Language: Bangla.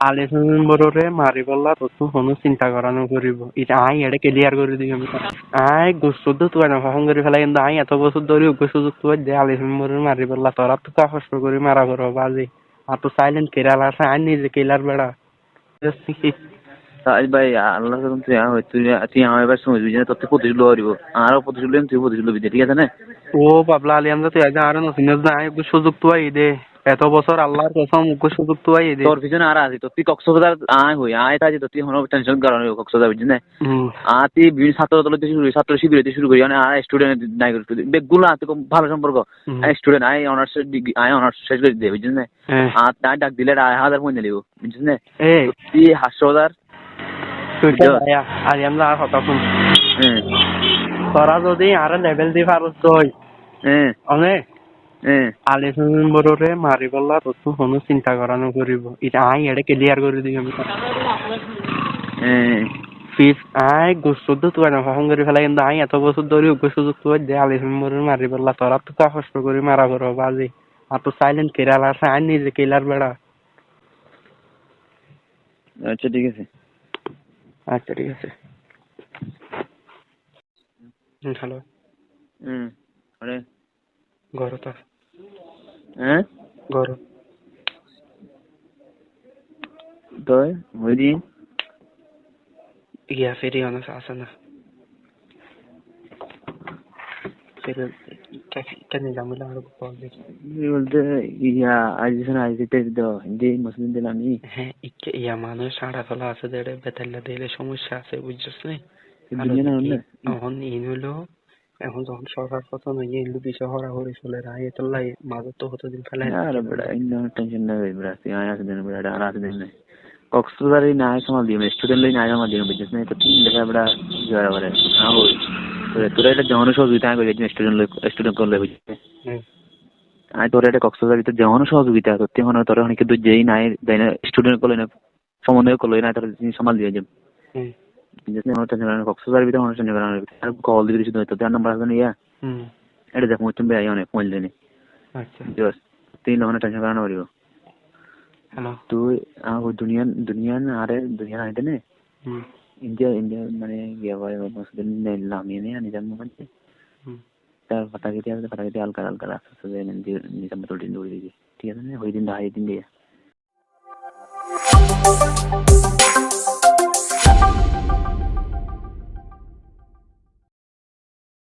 আলিফুন বড়রে মারি বললা কোনো চিন্তা করা নকরিব এটা আই এটা ক্লিয়ার করে দিই আমি। আই গোসুদ তুই না ফোন করে ফেলাই কিন্তু আই এত বছর ধরে গোসুদ তুই দে আলিফুন বড়রে মারি বললা তোরা তো কা কষ্ট করে মারা করো বাজি আর তো সাইলেন্ট কেরালা আছে আই নিজে কেলার বেড়া তাই ভাই আল্লাহ যখন তুই আহ তুই তুই আমার এবার সময় বুঝি তোর থেকে প্রতিশোধ হরিব আরও প্রতিশোধ তুই প্রতিশোধ লবি ঠিক আছে না? ও বাবলা আলি আমরা তুই আগে আরও নতুন না সুযোগ তুই দে। এত বছর আল্লাহর কসম ওকে সুযোগ তুই দে। তোর পিছনে আর আছি তোর তুই কক্সবাজার আয় হই আয় তাই তোর তুই কোনো টেনশন কারণ কক্সবাজার বুঝি না? আর তুই বিভিন্ন ছাত্র তলতে শুরু ছাত্র শিবিরে তুই শুরু করি মানে আর স্টুডেন্ট নাই করি বেগুলো খুব ভালো সম্পর্ক হুম। স্টুডেন্ট আয় অনার্স ডিগ্রি আয় অনার্স শেষ করে দিয়ে বুঝছিস না? আর তাই ডাক দিলে আয় হাজার পয়সা লিব বুঝছিস না? তুই তুই বুঝছ? আলি আমরা আর কথা শুন। তোরা যদি আর লেভেল দি পারস তুই। হ্যাঁ অনেক আলিফুন বড়রে মারি বললা তো কোনো চিন্তা করা নকরিব এটা আই এটা ক্লিয়ার করে দিই আমি। আই না করে কিন্তু আই এত বছর ধরে ওকে সুযোগ তুই দে আলিফুন বড়রে মারি বললা তোরা তো কা কষ্ট করে মারা করো বাজি। আর তো সাইলেন্ট কেরালা আছে আই নিজে কেলার বেড়া আচ্ছা ঠিক আছে। আচ্ছা ঠিক আছে। হ্যালো হুম আরে তো হ্যাঁ ইয়া কেন জামিলা আর কল দেখি বলতে ইয়া আজ দিন আজ দিতে হিন্দি মুসলিম দিলাম ই হ্যাঁ ইকে ইয়া মানুষ সাড়া ফেলা আছে দেড়ে বেতাল্লা দিলে সমস্যা আছে বুঝছিস নি ইন হলো এখন যখন সরকার পতন হয়ে এলু পিছে হরাহরি চলে রায় এতলাই মাঝে তো হতো দিন ফেলে। আরে বড় ইন্ন টেনশন না ভাই বড় তুই আয়া দিন বড় আর আস দিন নাই। কক্সবাজার এই নাই সমাল দিও স্টুডেন্ট লই নাই আমার দিও বুঝছিস না? তো তিন লেখা বড় জয়া বড় ওই তোরা তোরা এটা যেমন সহযোগিতা করে স্টুডেন্ট লই স্টুডেন্ট করলে বুঝছিস? আই তোর এটা কক্সবাজার ভিতরে যেমন সহযোগিতা করতে হন তোর অনেক কিন্তু যেই নাই যাই না স্টুডেন্ট করলে না সমন্বয় করলে না তোর সামাল দিয়ে যাবে। হুম যেতে অনুষ্ঠান করানো কক্সবাজার ভিতরে অনুষ্ঠান করানো আর কল দিবি শুধু তো তার নাম্বার আছে না ইয়া হুম এটা দেখ মুতুম বে আই অনেক মোবাইল দেনি আচ্ছা জোস তিন লহনে টেনশন করানো পারিব হ্যালো তুই আ ও দুনিয়া দুনিয়া আরে দুনিয়া আইতে নে হুম ইন্ডিয়া ইন্ডিয়া মানে গিয়া ভাই মুসলিম নে লামিয়ে নে নিজাম মানে হুম তার পাটাকিটি আছে পাটাকিটি আলকা আলকা রাস্তা সে নিজাম তো দিন দৌড়ি দিবি ঠিক আছে না ওই দিন দা এই দিন দিয়া